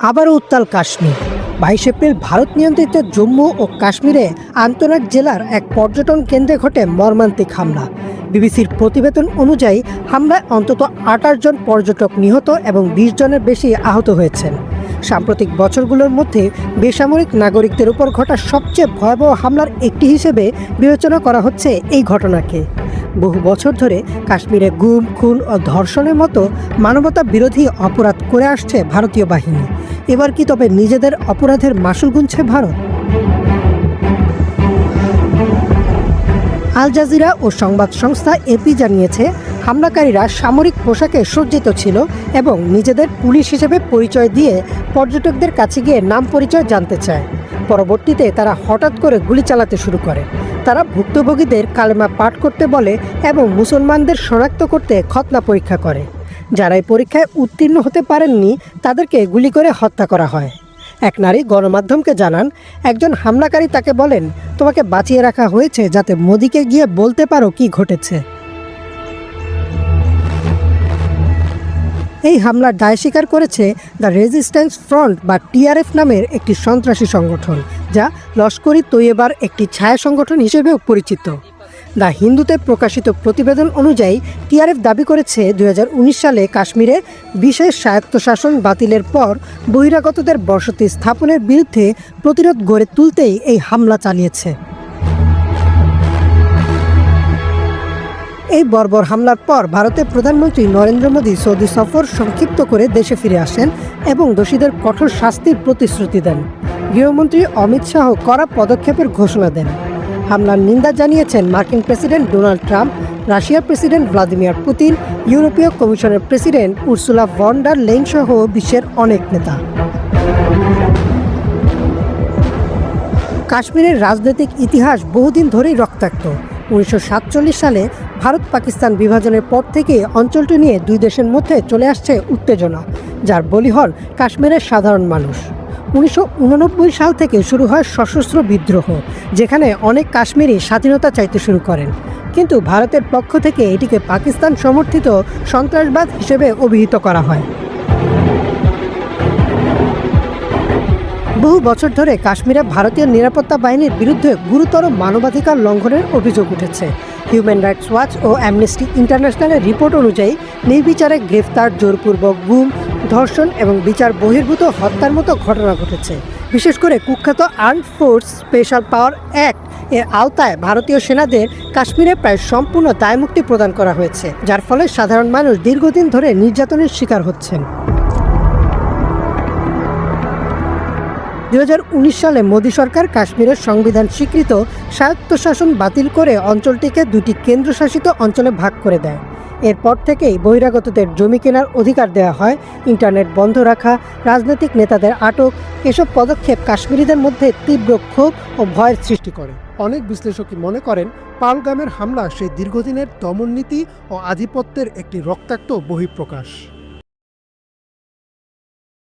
আবারও উত্তাল কাশ্মীর। বাইশ এপ্রিল ভারত নিয়ন্ত্রিত জম্মু ও কাশ্মীরে আন্তনাগ জেলার এক পর্যটন কেন্দ্রে ঘটে মর্মান্তিক হামলা। বিবিসির প্রতিবেদন অনুযায়ী, হামলায় অন্তত আঠাশ জন পর্যটক নিহত এবং বিশ জনের বেশি আহত হয়েছেন। সাম্প্রতিক বছরগুলোর মধ্যে বেসামরিক নাগরিকদের উপর ঘটা সবচেয়ে ভয়াবহ হামলার একটি হিসেবে বিবেচনা করা হচ্ছে এই ঘটনাকে। বহু বছর ধরে কাশ্মীরে গুম, খুন ও ধর্ষণের মতো মানবতা বিরোধী অপরাধ করে আসছে ভারতীয় বাহিনী। এবার কি তবে নিজেদের অপরাধের মাসুল গুনছে ভারত? আল জাজিরা ও সংবাদ সংস্থা এপি জানিয়েছে, হামলাকারীরা সামরিক পোশাকে সজ্জিত ছিল এবং নিজেদের পুলিশ হিসেবে পরিচয় দিয়ে পর্যটকদের কাছে গিয়ে নাম পরিচয় জানতে চায়। পরবর্তীতে তারা হঠাৎ করে গুলি চালাতে শুরু করে। তারা ভুক্তভোগীদের কালেমা পাঠ করতে বলে এবং মুসলমানদের শনাক্ত করতে খতনা পরীক্ষা করে। যারা এই পরীক্ষায় উত্তীর্ণ হতে পারেননি, তাদেরকে গুলি করে হত্যা করা হয়। এক নারী গণমাধ্যমকে জানান, একজন হামলাকারী তাকে বলেন, তোমাকে বাঁচিয়ে রাখা হয়েছে যাতে মোদিকে গিয়ে বলতে পারো কি ঘটেছে এই হামলার দায় স্বীকার করেছে দ্য রেজিস্ট্যান্স ফ্রন্ট বা টিআরএফ নামের একটি সন্ত্রাসী সংগঠন, যা লস্করি তৈয়বার একটি ছায়া সংগঠন হিসেবেও পরিচিত। দ্য হিন্দুতে প্রকাশিত প্রতিবেদন অনুযায়ী টিআরএফ দাবি করেছে দু হাজার উনিশ সালে কাশ্মীরে বিশেষ স্বায়ত্তশাসন বাতিলের পর বহিরাগতদের বসতি স্থাপনের বিরুদ্ধে প্রতিরোধ গড়ে তুলতেই এই হামলা চালিয়েছে। এই বর্বর হামলার পর ভারতের প্রধানমন্ত্রী নরেন্দ্র মোদী সৌদি সফর সংক্ষিপ্ত করে দেশে ফিরে আসেন এবং দোষীদের কঠোর শাস্তির প্রতিশ্রুতি দেন। গৃহমন্ত্রী অমিত শাহ কড়া পদক্ষেপের ঘোষণা দেন। হামলার নিন্দা জানিয়েছেন মার্কিন প্রেসিডেন্ট ডোনাল্ড ট্রাম্প, রাশিয়ার প্রেসিডেন্ট ভ্লাদিমির পুতিন, ইউরোপীয় কমিশনের প্রেসিডেন্ট উর্সুলা ভন্ডার লেন সহ বিশ্বের অনেক নেতা। কাশ্মীরের রাজনৈতিক ইতিহাস বহুদিন ধরেই রক্তাক্ত। উনিশশো সাতচল্লিশ সালে ভারত পাকিস্তান বিভাজনের পর থেকে অঞ্চলটি নিয়ে দুই দেশের মধ্যে চলে আসছে উত্তেজনা, যার বলি হন কাশ্মীরের সাধারণ মানুষ। উনিশশো উননব্বই সাল থেকে শুরু হয় সশস্ত্র বিদ্রোহ, যেখানে অনেক কাশ্মীরি স্বাধীনতা চাইতে শুরু করেন। কিন্তু ভারতের পক্ষ থেকে এটিকে পাকিস্তান সমর্থিত সন্ত্রাসবাদ হিসেবে অভিহিত করা হয়। বহু বছর ধরে কাশ্মীরে ভারতীয় নিরাপত্তা বাহিনীর বিরুদ্ধে গুরুতর মানবাধিকার লঙ্ঘনের অভিযোগ উঠেছে। হিউম্যান রাইটস ওয়াচ ও অ্যামনেস্টি ইন্টারন্যাশনালের রিপোর্ট অনুযায়ী নির্বিচারে গ্রেফতার, জোরপূর্বক গুম, ধর্ষণ এবং বিচার বহির্ভূত হত্যার মতো ঘটনা ঘটেছে। বিশেষ করে কুখ্যাত arm force special power act এর আওতায় ভারতীয় সেনাদের কাশ্মীরে প্রায় সম্পূর্ণ দায়মুক্তি প্রদান করা হয়েছে, যার ফলে সাধারণ মানুষ দীর্ঘদিন ধরে নির্যাতনের শিকার হচ্ছেন। দুই হাজার উনিশ সালে মোদী সরকার কাশ্মীরের সংবিধান স্বীকৃত স্বায়ত্তশাসন বাতিল করে অঞ্চলটিকে দুটি কেন্দ্রশাসিত অঞ্চলে ভাগ করে দেয়। এরপর থেকেই বহিরাগতদের জমি কেনার অধিকার দেওয়া হয়, ইন্টারনেট বন্ধ রাখা, রাজনৈতিক নেতাদের আটক, এসব পদক্ষেপ কাশ্মীরিদের মধ্যে তীব্র ক্ষোভ ও ভয়ের সৃষ্টি করে। অনেক বিশ্লেষকই মনে করেন, পালগামের হামলা সেই দীর্ঘদিনের দমননীতি ও আধিপত্যের একটি রক্তাক্ত বহিঃপ্রকাশ।